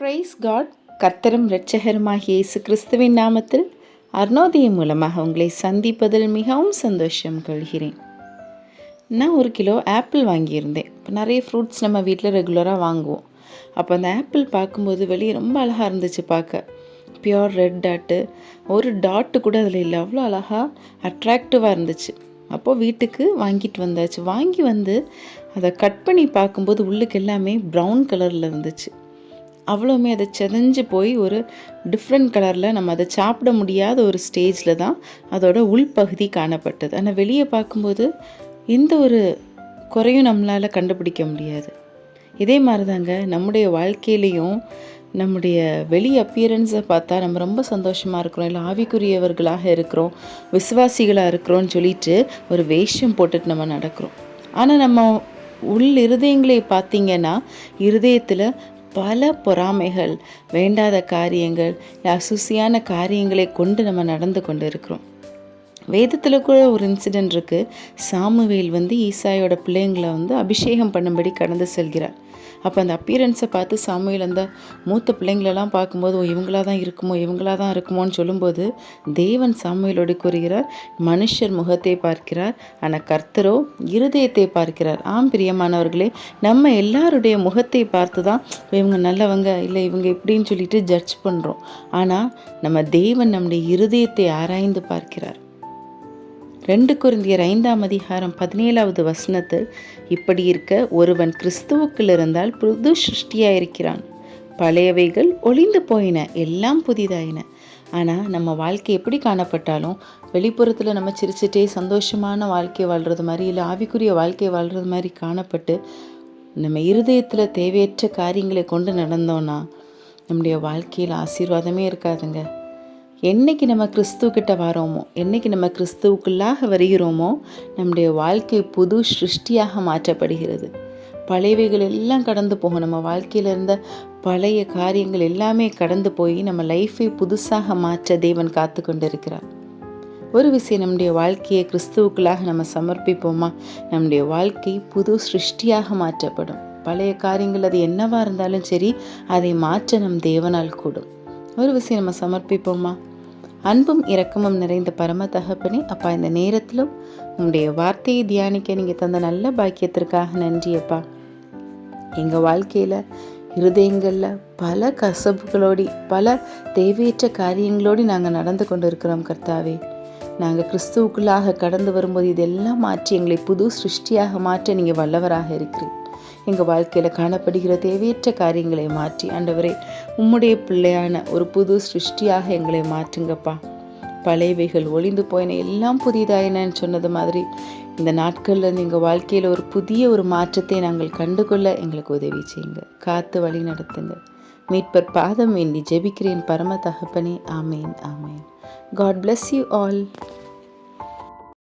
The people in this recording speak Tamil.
பிரைஸ் காட் கர்த்தரும் இரட்சகருமாகிய இயேசு கிறிஸ்துவின் நாமத்தில் அருணோதயம் மூலமாக உங்களை சந்திப்பதில் மிகவும் சந்தோஷம் கொள்கிறேன். நான் ஒரு கிலோ ஆப்பிள் வாங்கியிருந்தேன். இப்போ நிறைய ஃப்ரூட்ஸ் நம்ம வீட்டில் ரெகுலராக வாங்குவோம். அப்போ அந்த ஆப்பிள் பார்க்கும்போது வெளியே ரொம்ப அழகாக இருந்துச்சு பார்க்க. பியோர் ரெட் டாட்டு ஒரு டாட்டு கூட அதில் இல்லை. அவ்வளோ அழகாக அட்ராக்டிவாக இருந்துச்சு. அப்போது வீட்டுக்கு வாங்கிட்டு வந்தாச்சு. வாங்கி வந்து அதை கட் பண்ணி பார்க்கும்போது உள்ளுக்கு எல்லாமே ப்ரௌன் கலரில் இருந்துச்சு. அவ்வளோமே அதை செதஞ்சு போய் ஒரு டிஃப்ரெண்ட் கலரில் நம்ம அதை சாப்பிட முடியாத ஒரு ஸ்டேஜில் தான் அதோட உள்பகுதி காணப்பட்டது. ஆனால் வெளியே பார்க்கும்போது எந்த ஒரு குறையும் நம்மளால் கண்டுபிடிக்க முடியாது. இதே மாதிரி தாங்க நம்முடைய வாழ்க்கையிலையும் நம்முடைய வெளி அப்பியரன்ஸை பார்த்தா நம்ம ரொம்ப சந்தோஷமாக இருக்கிறோம். இல்லை ஆவிக்குரியவர்களாக இருக்கிறோம் விசுவாசிகளாக இருக்கிறோம்னு சொல்லிட்டு ஒரு வேஷம் போட்டுட்டு நம்ம நடக்கிறோம். ஆனால் நம்ம உள் இருதயங்களை பார்த்தீங்கன்னா இருதயத்தில் பல பொறாமைகள் வேண்டாத காரியங்கள் அசுசியான காரியங்களை கொண்டு நம்ம நடந்து கொண்டு இருக்கிறோம் வேதத்தில் கூட ஒரு இன்சிடென்ட் இருக்குது சாமுவேல் வந்து ஈசாயோட பிள்ளைங்களை வந்து அபிஷேகம் பண்ணும்படி கடந்து செல்கிறார். அப்போ அந்த அப்பியரன்ஸை பார்த்து சாமுவேல் அந்த மூத்த பிள்ளைங்களெல்லாம் பார்க்கும்போது ஓ இவங்களா தான் இருக்குமோ இவங்களா தான் இருக்குமோன்னு சொல்லும்போது தேவன் சாமுவேலோடு கூறுகிறார் மனுஷர் முகத்தை பார்க்கிறார் ஆனால் கர்த்தரோ இருதயத்தை பார்க்கிறார். ஆம் பிரியமானவர்களே நம்ம எல்லாருடைய முகத்தை பார்த்து தான் இவங்க நல்லவங்க இல்லை இவங்க இப்படின்னு சொல்லிட்டு ஜட்ஜ் பண்ணுறோம் ஆனால் நம்ம தேவன் நம்முடைய இருதயத்தை ஆராய்ந்து பார்க்கிறார். ரெண்டு குருந்தியர் ஐந்தாம் அதிகாரம் பதினேழாவது வசனத்தில் இப்படி இருக்க ஒருவன் கிறிஸ்துவுக்குள் இருந்தால் புது சிருஷ்டியாக இருக்கிறான் பழையவைகள் ஒளிந்து போயின எல்லாம் புதிதாயின. ஆனால் நம்ம வாழ்க்கை எப்படி காணப்பட்டாலும் வெளிப்புறத்தில் நம்ம சிரிச்சிட்டே சந்தோஷமான வாழ்க்கை வாழ்கிறது மாதிரி இல்லை ஆவிக்குரிய வாழ்க்கை வாழ்கிறது மாதிரி காணப்பட்டு நம்ம இருதயத்தில் தேவையற்ற காரியங்களை கொண்டு நடந்தோன்னா நம்முடைய வாழ்க்கையில் ஆசீர்வாதமே இருக்காதுங்க. என்னைக்கு நம்ம கிறிஸ்துவக்கிட்ட வரோமோ என்னைக்கு நம்ம கிறிஸ்துவுக்குள்ளாக வருகிறோமோ நம்முடைய வாழ்க்கை புது சிருஷ்டியாக மாற்றப்படுகிறது. பழையவைகள் எல்லாம் கடந்து போகும். நம்ம வாழ்க்கையில் இருந்த பழைய காரியங்கள் எல்லாமே கடந்து போய் நம்ம லைஃபை புதுசாக மாற்ற தேவன் காத்து கொண்டு இருக்கிறார் ஒரு விஷயம் நம்முடைய வாழ்க்கையை கிறிஸ்துவுக்குள்ளாக நம்ம சமர்ப்பிப்போமா? நம்முடைய வாழ்க்கை புது சிருஷ்டியாக மாற்றப்படும். பழைய காரியங்கள் அது என்னவா இருந்தாலும் சரி அதை மாற்ற நம் தேவனால் கூடும். ஒரு விஷயம் நம்ம சமர்ப்பிப்போமா? அன்பும் இரக்கமும் நிறைந்த பரம தகப்பனே அப்பா இந்த நேரத்திலும் உங்களுடைய வார்த்தையை தியானிக்க நீங்கள் தந்த நல்ல பாக்கியத்திற்காக நன்றி அப்பா. எங்கள் வாழ்க்கையில் இருதயங்களில் பல கசப்புகளோடி பல தேவையற்ற காரியங்களோடு நாங்கள் நடந்து கொண்டு இருக்கிறோம் கர்த்தாவே. நாங்கள் கிறிஸ்துவுக்குள்ளாக கடந்து வரும்போது இதெல்லாம் மாற்றி எங்களை புது சிருஷ்டியாக மாற்ற நீங்கள் வல்லவராக இருக்கிறீர். எங்கள் வாழ்க்கையில் காணப்படுகிற தேவையற்ற காரியங்களை மாற்றி ஆண்டவரே உம்முடைய பிள்ளையான ஒரு புது சிருஷ்டியாக எங்களை மாற்றுங்கப்பா. பழையவைகள் ஒளிந்து போயின எல்லாம் புதிதாயினன்னு சொன்னது மாதிரி இந்த நாட்களில் எங்கள் வாழ்க்கையில் ஒரு புதிய ஒரு மாற்றத்தை நாங்கள் கண்டுகொள்ள எங்களுக்கு உதவி செய்யுங்க. காத்து வழி நடத்துங்க. மீட்பர் பாதம் வேண்டி ஜெபிக்கிறேன் பரம தகப்பனே. ஆமேன் ஆமேன். God bless you all